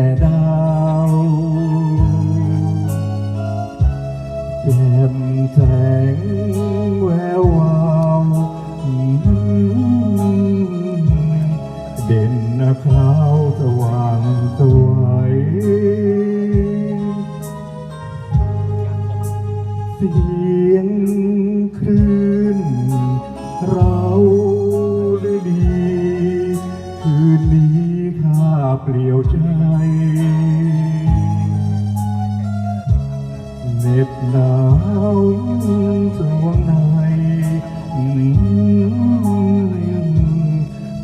Eh, da da เปลี่ยวใจเหน็บหนาวสวงใน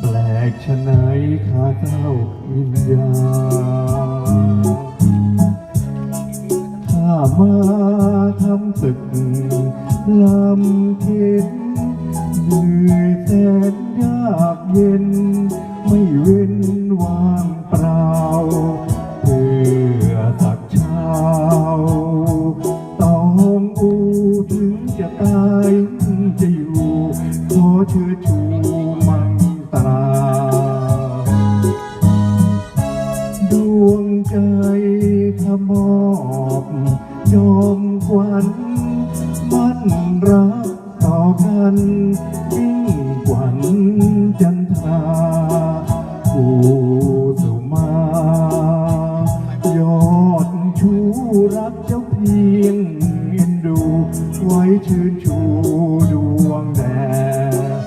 แปลกชะไหนข้าเจ้าวิญญาถ้ามาทำศึกลำเค็นเหนื่อยแสนยากเย็นไม่เว้นว่ ยอมควันมันรักต่อกันยิ่งกวันจันทราผู้สมายอดชูรักเจ้าเพียงเอ็นดูไว้ชื่นชูดวงแดด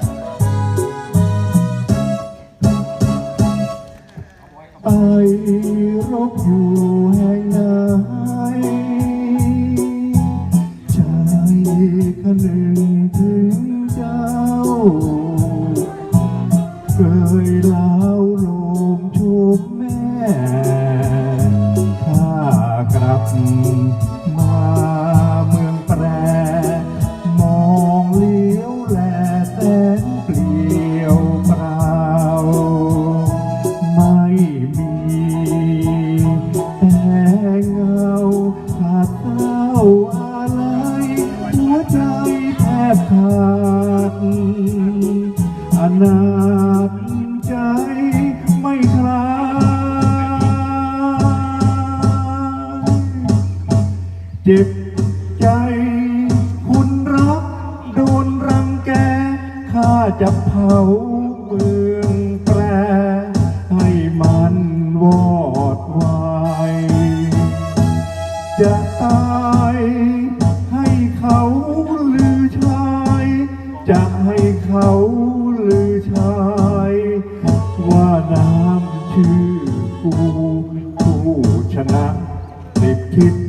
ไปรบอยู่ากลับม จ็บใจ คุณรักโดนรังแก ข้าจะเผาเมืองแปร ให้มันวอดวาย จะตายให้เขาลือชาย จะให้เขาลือชาย ว่าน้ำชื่อกูผู้ชนะติดคิด